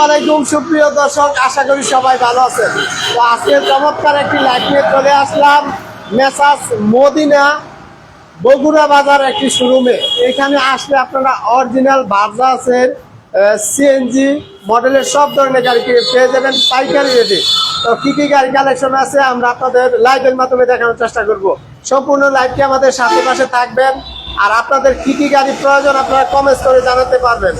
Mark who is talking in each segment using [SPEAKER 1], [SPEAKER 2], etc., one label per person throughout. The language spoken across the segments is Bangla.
[SPEAKER 1] আসসালামাইকুম সুপ্রিয় দর্শক, আশা করি সবাই ভালো আছেন। তো আজকে চমৎকার একটি লাইভ নিয়ে চলে আসলাম মেসাস মদিনা বগুড়া বাজার একটি শোরুমে এখানে আসলে আপনারা অরিজিনাল বাজাজের সিএনজি মডেলের সব ধরনের গাড়ি পেয়ে যাবেন, পাইকারি রেটে তো কি কি গাড়ি কালেকশন আছে আমরা আপনাদের লাইভের মাধ্যমে দেখানোর চেষ্টা করব। সম্পূর্ণ লাইভটি আমাদের সাথে পাশে থাকবেন। আর আপনাদের কি কি গাড়ি প্রয়োজন আপনারা কমেন্টস করে জানাতে পারবেন।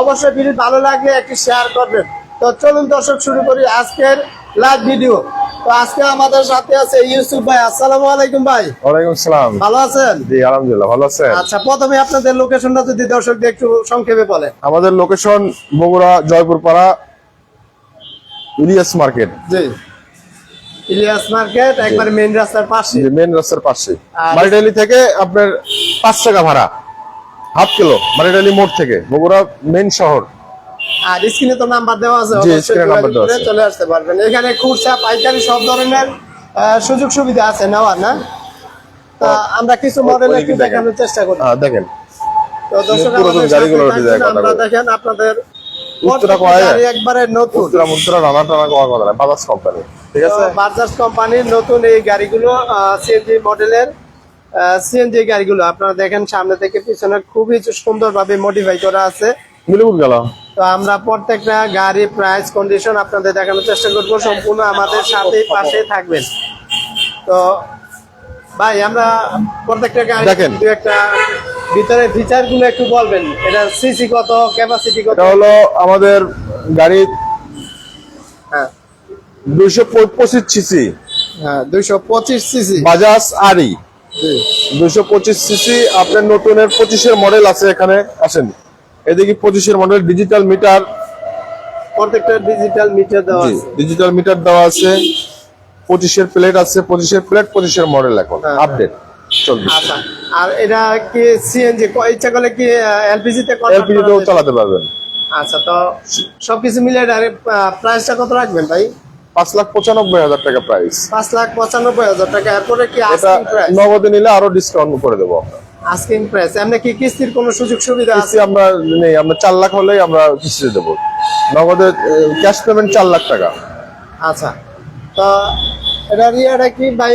[SPEAKER 1] অবশ্যই ভিডিও ভালো লাগলে একটি শেয়ার করবেন। তো চলুন দর্শক শুরু করি আজকের লাইভ ভিডিও তো আজকে আমাদের সাথে আছে ইউসুফ ভাই। আসসালামু আলাইকুম ভাই।
[SPEAKER 2] ওয়ালাইকুম সালাম।
[SPEAKER 1] ভালো আছেন?
[SPEAKER 2] জি আলহামদুলিল্লাহ ভালো আছেন?
[SPEAKER 1] আচ্ছা প্রথমে আপনাদের লোকেশনটা যদি দর্শকদের একটু সংক্ষেপে বলেন।
[SPEAKER 2] আমাদের লোকেশন বগুড়া জয়পুর পাড়া ইলিয়াস মার্কেট।
[SPEAKER 1] জি। ইলিয়াস মার্কেট একবার মেইন রাস্তার পাশে।
[SPEAKER 2] মেন রাস্তার পাশে। মারিডালি থেকে আপনার পাঁচ টাকা ভাড়া। হাফ কিলো মারিডালি মোড় থেকে বগুড়া মেন শহর।
[SPEAKER 1] আর স্ক্রিনে তো নাম্বার দেওয়া আছে
[SPEAKER 2] জি, স্ক্রিনে নাম্বার দেওয়া আছে।
[SPEAKER 1] চলে আসতে পারবেন। এখানে খুচরা পাইকারি সব ধরনের সুযোগ সুবিধা আছে নেওয়ার না? তা আমরা কিছু মডেল একটু দেখানোর চেষ্টা করি।
[SPEAKER 2] হ্যাঁ, দেখেন।
[SPEAKER 1] তো দর্শক আমরা দেখেন আপনাদের একবারে নতুন।
[SPEAKER 2] বাজাজ কোম্পানি ঠিক আছে?
[SPEAKER 1] বাজাজ কোম্পানির নতুন এই গাড়িগুলো সিএনজি মডেলের সিএনজি গাড়িগুলো আপনারা দেখেন সামনে থেকে পিছনে খুবই সুন্দরভাবে মডিফাই করা আছে। তো আমরা প্রত্যেকটা গাড়ি প্রাইস কন্ডিশন আপনাদের দেখানোর চেষ্টা করব সম্পূর্ণ আমাদের সাথে পাশে থাকবেন। তো ভাই আমরা প্রত্যেকটা গাড়ি
[SPEAKER 2] দেখেন।
[SPEAKER 1] দু একটা ভিতরে ফিচারগুলো একটু বলবেন। এটা সিসি কত ক্যাপাসিটি কত?
[SPEAKER 2] হলো আমাদের গাড়ি
[SPEAKER 1] হ্যাঁ।
[SPEAKER 2] দুইশো পঁচিশ সিসি
[SPEAKER 1] হ্যাঁ দুইশো পঁচিশ সিসি
[SPEAKER 2] বাজাজ আরি দুশো পঁচিশ সিসি আপনার নতুনের পঁচিশের মডেল আছে এখানে আসেন। এদিকে পঁচিশের মডেল ডিজিটাল মিটার
[SPEAKER 1] প্রত্যেকটা ডিজিটাল মিটার দেওয়া আছে।
[SPEAKER 2] ডিজিটাল মিটার দেওয়া আছে। পঁচিশের প্লেট আছে পঁচিশের প্লেট পঁচিশের মডেল এখন।
[SPEAKER 1] হ্যাঁ,
[SPEAKER 2] আপডেট চলবে।
[SPEAKER 1] আচ্ছা আর এটা কি সিএনজি ইচ্ছা করলে কি এলপিজি তে
[SPEAKER 2] এলপিজি তেও চালাতে পারবেন।
[SPEAKER 1] আচ্ছা তো সবকিছু মিলে প্রাইসটা কত রাখবেন ভাই?
[SPEAKER 2] পাঁচ লাখ পঁচানব্বই হাজার টাকা প্রাইস
[SPEAKER 1] পাঁচ লাখ পঁচানব্বই হাজার টাকা। এরপরে কি
[SPEAKER 2] এটা নগদে নিলে আরও ডিসকাউন্ট করে দেবো আমরা।
[SPEAKER 1] আস্কিং প্রাইস এমনি কি কিস্তির কোনো সুযোগ সুবিধা আছে?
[SPEAKER 2] আমরা নেই। আমরা চার লাখ হলেই আমরা কিস্তি দেবো। নগদে ক্যাশ পেমেন্ট চার লাখ টাকা।
[SPEAKER 1] আচ্ছা। তো এটা ইয়েটা কি ভাই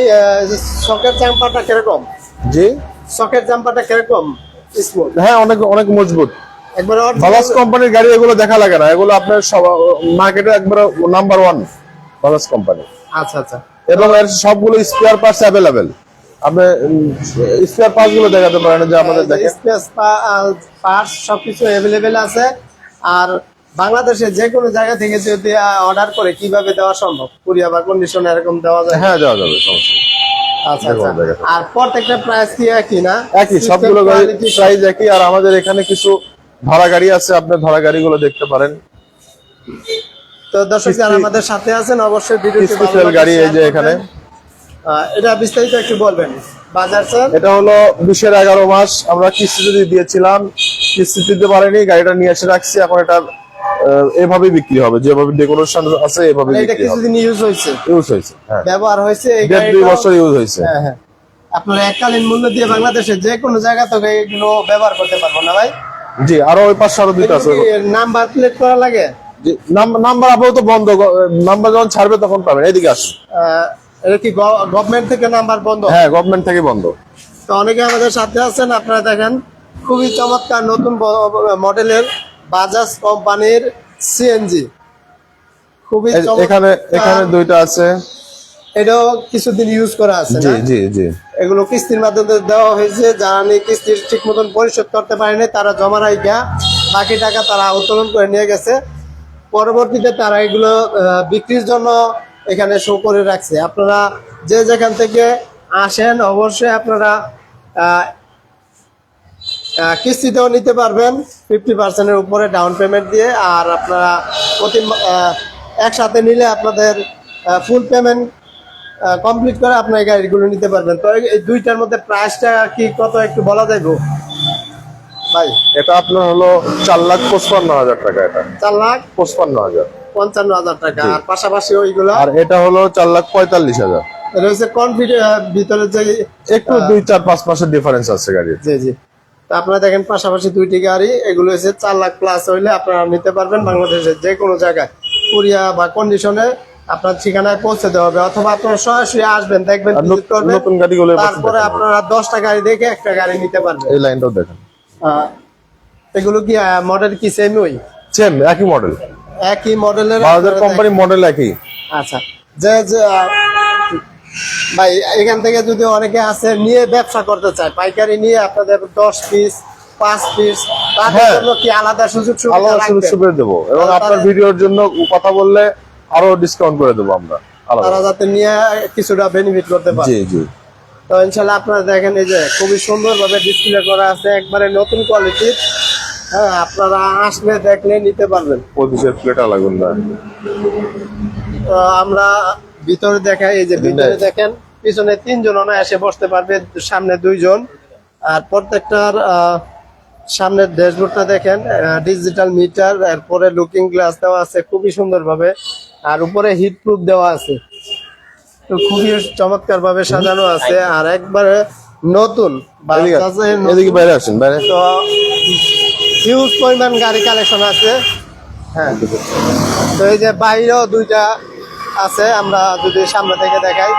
[SPEAKER 1] সকেট জাম্পারটা কীরকম?
[SPEAKER 2] জি?
[SPEAKER 1] সকেট জাম্পারটা কীরকম? স্মুথ
[SPEAKER 2] হ্যাঁ অনেক অনেক মজবুত।
[SPEAKER 1] একবার
[SPEAKER 2] বাজাজ কোম্পানির গাড়ি এগুলো দেখা লাগে না। এগুলো আপনার সব মার্কেটে একবার নাম্বার ওয়ান বাজাজ কোম্পানি
[SPEAKER 1] আচ্ছা আচ্ছা।
[SPEAKER 2] এবং এর সবগুলো স্পেয়ার পার্টস অ্যাভেলেবেল আপনি স্পেয়ার পার্টসগুলো দেখাতে পারেন যে আমাদের দেখেন।
[SPEAKER 1] স্পেস পার্টস সবকিছু অ্যাভেলেবেল আছে। আর বাংলাদেশে যে কোনো জায়গা থেকে যদি অর্ডার করে কীভাবে দেওয়া সম্ভব? কুরিয়া বা কন্ডিশন এরকম দেওয়া যায়?
[SPEAKER 2] হ্যাঁ যাওয়া যাবে সমস্যা।
[SPEAKER 1] আচ্ছা
[SPEAKER 2] দেখো,
[SPEAKER 1] আচ্ছা।
[SPEAKER 2] দেখো।
[SPEAKER 1] আর প্রত্যেকটা প্রাইস কি একই না?
[SPEAKER 2] একই সবগুলো প্রাইস একই আর আমাদের এখানে কিছু ভাড়া গাড়ি আছে আপনি ভাড়া গাড়িগুলো দেখতে পারেন।
[SPEAKER 1] তো দর্শক যারা আমাদের সাথে আছেন অবশ্যই ভিডিওটি
[SPEAKER 2] সেল গাড়ি এই যে এখানে।
[SPEAKER 1] এটা বিস্তারিত একটু বলবেন। বাজার স্যার?
[SPEAKER 2] এটা হলো বিশের এগারো মাস। আমরা কিস্তি যদি দিয়েছিলাম কিস্তি দিতে পারিনি গাড়িটা নিয়ে এসে রাখছি। এখন এটা আহ, এভাবেই বিক্রি হবে। যেভাবে ডেকোরেশন আছে এভাবে
[SPEAKER 1] মানে এটা কিছুদিন ইউজ হয়েছে?
[SPEAKER 2] ইউজ হয়েছে হ্যাঁ।
[SPEAKER 1] ব্যবহার হয়েছে এই
[SPEAKER 2] দেড় দুই বছর ইউজ হয়েছে।
[SPEAKER 1] হ্যাঁ হ্যাঁ। আপনারা এককালীন মূল্য দিয়ে বাংলাদেশে যে কোনো জায়গা থেকে এগুলো ব্যবহার করতে পারব না ভাই?
[SPEAKER 2] জি আরও ওই পাশে আরও দুইটা আছে।
[SPEAKER 1] নাম্বার প্লেট করা লাগে?
[SPEAKER 2] নাম্বার আপাতত বন্ধ নাম্বার যখন ছাড়বে তখন পাবেন। এদিকে আসুন।
[SPEAKER 1] এটা কি গভর্নমেন্ট থেকে নাম্বার বন্ধ?
[SPEAKER 2] হ্যাঁ গভর্নমেন্ট থেকে বন্ধ।
[SPEAKER 1] তো অনেকে আমাদের সাথে আছেন আপনারা দেখেন খুবই চমৎকার নতুন মডেলের বাজাজ কোম্পানির সিএনজি খুবই
[SPEAKER 2] এখানে এখানে দুইটা আছে।
[SPEAKER 1] এটাও কিছুদিন ইউজ করা আছে
[SPEAKER 2] জি জি জি।
[SPEAKER 1] এগুলো কিস্তির মাধ্যমে দেওয়া হয়েছে যারা নিয়ে কিস্তির ঠিক মতন পরিশোধ করতে পারেনি তারা জমা রাখা বাকি টাকা তারা উত্তোলন করে নিয়ে গেছে। পরবর্তীতে তারা এগুলো বিক্রির জন্য এখানে শো করে রাখছে। আপনারা যে যেখান থেকে আসেন, অবশ্যই আপনারা কিস্তিতেও নিতে পারবেন। ফিফটি পার্সেন্টের উপরে ডাউন পেমেন্ট দিয়ে আর আপনারা প্রতি একসাথে নিলে আপনাদের ফুল পেমেন্ট কমপ্লিট করে আপনার গাড়িগুলো নিতে পারবেন। তো এই দুইটার মধ্যে প্রাইসটা কি কত একটু বলা যাইবো? ভাই
[SPEAKER 2] এটা আপনার হলো চার লাখ পঁচপান্ন হাজার টাকা এটা।
[SPEAKER 1] চার লাখ
[SPEAKER 2] পঁচপান্ন হাজার।
[SPEAKER 1] পঞ্চান্ন হাজার টাকা। আর পাশাপাশি ওইগুলো
[SPEAKER 2] আর এটা হলো চার লাখ পঁয়তাল্লিশ হাজার।
[SPEAKER 1] এটা হচ্ছে ভিতরে যে
[SPEAKER 2] একটু দুই চার পাঁচ মাসের ডিফারেন্স আছে গাড়ির।
[SPEAKER 1] জি জি। আপনারা দেখেন পাশাপাশি দুইটি গাড়ি এগুলো হচ্ছে চার লাখ প্লাস হইলে আপনারা নিতে পারবেন বাংলাদেশের যে কোনো জায়গায়। কুরিয়া বা কন্ডিশনে আপনার ঠিকানায় পৌঁছে দেওয়া হবে অথবা আপনারা সরাসরি আসবেন দেখবেন
[SPEAKER 2] নতুন- গাড়িগুলো
[SPEAKER 1] তারপরে আপনারা দশটা গাড়ি দেখে একটা গাড়ি নিতে পারবেন।
[SPEAKER 2] এই লাইনটাও দেখেন।
[SPEAKER 1] এগুলো কি মডেল কি সেম ওই?
[SPEAKER 2] সেম একই মডেল
[SPEAKER 1] একই মডেলের
[SPEAKER 2] বাজাজ কোম্পানি মডেল একই।
[SPEAKER 1] আচ্ছা যে যে ভাই এখান থেকে যদি অনেকে আছে নিয়ে ব্যবসা করতে চায় পাইকারি নিয়ে আপনাদের দশ পিস পাঁচ পিস তাদের
[SPEAKER 2] হ্যাঁ।
[SPEAKER 1] জন্য কি আলাদা সুযোগ সুবিধা
[SPEAKER 2] আলাদা সুযোগ সুবিধা দেবো। এবং আপনার ভিডিওর জন্য কথা বললে আরও ডিসকাউন্ট করে দেবো আমরা। আলাদা।
[SPEAKER 1] তারা যাতে নিয়ে কিছুটা বেনিফিট করতে পারে।
[SPEAKER 2] জি জি।
[SPEAKER 1] তো ইনশাল্লাহ আপনারা দেখেন এই যে খুবই সুন্দর ভাবে ডিসপ্লে করা আছে একবারে নতুন কোয়ালিটির হ্যাঁ আপনারা আসলে দেখলে নিতে পারবেন।
[SPEAKER 2] পঁচিশের প্লেট লাগুন না
[SPEAKER 1] তো আমরা ভিতরে দেখাই এই যে ভিতরে দেখেন পিছনে তিনজন এসে বসতে পারবে সামনে দুইজন। আর প্রত্যেকটার সামনের ড্যাশবোর্ডটা দেখেন ডিজিটাল মিটার এরপরে লুকিং গ্লাস দেওয়া আছে খুবই সুন্দর ভাবে আর উপরে হিট প্রুফ দেওয়া আছে। তো খুবই চমৎকার ভাবে সাজানো আছে। আর একবারে নতুন
[SPEAKER 2] এদিকে বাইরে আসেন বাইরে।
[SPEAKER 1] তো হিউজ পরিমাণ গাড়ি কালেকশন আছে। হ্যাঁ। তো এই যে বাইরেও দুইটা আছে আমরা যদি সামনে থেকে দেখাই।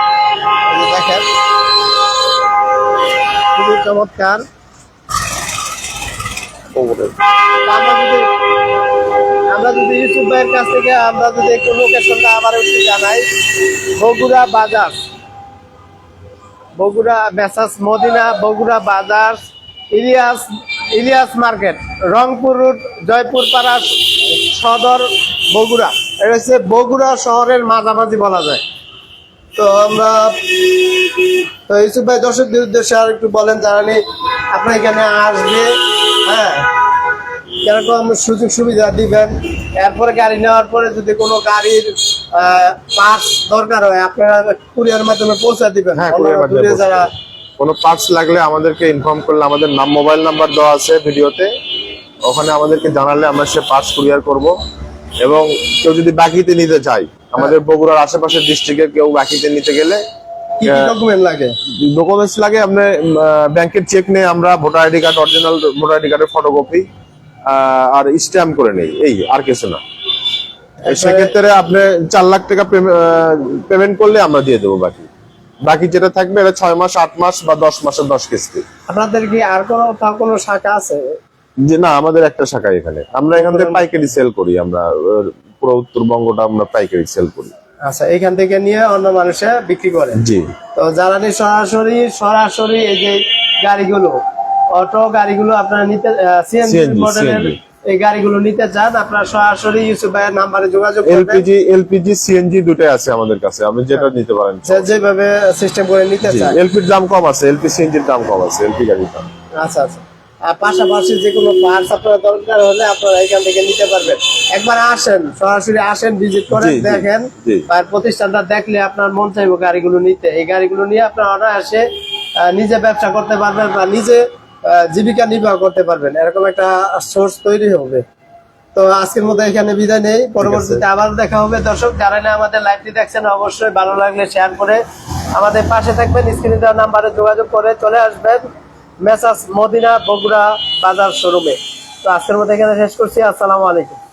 [SPEAKER 1] দেখেন। খুবই চমৎকার। আমরা যদি আমরা যদি ইউসুফ ভাইয়ের কাছ থেকে আমরা যদি একটু লোকেশনটা আবার একটু জানাই, বগুড়া বাজার। বগুড়া মেসাস মদিনা, বগুড়া বাজার, ইলিয়াস ইলিয়াস মার্কেট, রংপুর রোড জয়পুর পাড়া সদর বগুড়া। এটা হচ্ছে বগুড়া শহরের মাঝামাঝি বলা যায়। তো আমরা, তো ইউসুফ ভাই দর্শকদের উদ্দেশ্যে আর একটু বলেন নি আপনার এখানে আসবে হ্যাঁ? কীরকম সুযোগ সুবিধা দিবেন এরপরে গাড়ি নেওয়ার পরে যদি কোনো গাড়ির পার্টস দরকার হয় আপনারা কুরিয়ার মাধ্যমে পৌঁছে দিবেন।
[SPEAKER 2] হ্যাঁ, মাধ্যমে
[SPEAKER 1] যারা
[SPEAKER 2] কোনো পার্টস লাগলে আমাদেরকে ইনফর্ম করলে আমাদের নাম মোবাইল নাম্বার দেওয়া আছে ভিডিওতে। ওখানে আমাদেরকে জানালে আমরা সে পার্টস কুরিয়ার করব। এবং কেউ যদি বাকিতে নিতে চায় আমাদের বগুড়ার আশেপাশের ডিস্ট্রিক্টে কেউ বাকিতে নিতে গেলে
[SPEAKER 1] ডকুমেন্ট লাগে?
[SPEAKER 2] ডকুমেন্টস লাগে আপনার ব্যাংকের চেক নিয়ে আমরা voter ID card original voter ID কার্ডের ফটোকপি আর স্ট্যাম্প করে নেই। এই আর কিছু না। সেক্ষেত্রে আপনি চার লাখ টাকা পেমেন্ট করলে আমরা দিয়ে দেবো বাকি। বাকি যেটা থাকবে এটা ছয় মাস আট মাস বা দশ মাসের দশ কিস্তি।
[SPEAKER 1] আপনাদের কি আর কোনো কোনো শাখা আছে?
[SPEAKER 2] যে না আমাদের একটা শাখা এখানে। আমরা এখান থেকে পাইকারি সেল করি আমরা পুরো উত্তরবঙ্গটা আমরা পাইকারি সেল করি।
[SPEAKER 1] আচ্ছা এখান থেকে নিয়ে অন্য মানুষে বিক্রি করে।
[SPEAKER 2] জি।
[SPEAKER 1] তো যারা সরাসরি সরাসরি এই যে গাড়িগুলো অটো গাড়িগুলো আপনারা নিতে সিএনজি মডেলের এই গাড়িগুলো নিতে চান আপনারা সরাসরি ইউসুফ ভাইয়ের নাম্বারে যোগাযোগ করবেন।
[SPEAKER 2] এলপিজি এলপিজি সিএনজি দুটাই আছে আমাদের কাছে। আপনি যেটা নিতে পারেন
[SPEAKER 1] যে যেভাবে সিস্টেম করে নিতে চান।
[SPEAKER 2] এলপির দাম কম আছে এলপি সিএনজির দাম কম আছে এলপি গাড়ির দাম।
[SPEAKER 1] আচ্ছা আচ্ছা। আর পাশাপাশি যে কোনো পার্টস আপনার দরকার হলে আপনারা এখান থেকে নিতে পারবেন। একবার আসেন সরাসরি আসেন ভিজিট করেন দেখেন। আর প্রতিষ্ঠানটা দেখলে আপনার মন চাইবে গাড়িগুলো নিতে। এই গাড়িগুলো নিয়ে আপনার আসে নিজে ব্যবসা করতে পারবেন বা নিজে জীবিকা নির্বাহ করতে পারবেন। এরকম একটা সোর্স তৈরি হবে। তো আজকের মতো এখানে বিদায় নেই। পরবর্তীতে আবার দেখা হবে। দর্শক যারা না আমাদের লাইভটি দেখছেন অবশ্যই ভালো লাগলে শেয়ার করে আমাদের পাশে থাকবেন। স্ক্রিনে দেওয়া নাম্বারে যোগাযোগ করে চলে আসবেন মেসাস মদিনা বগুড়া বাজার শোরুমে। তো আজকের মতো এখানে শেষ করছি। আসসালামু আলাইকুম।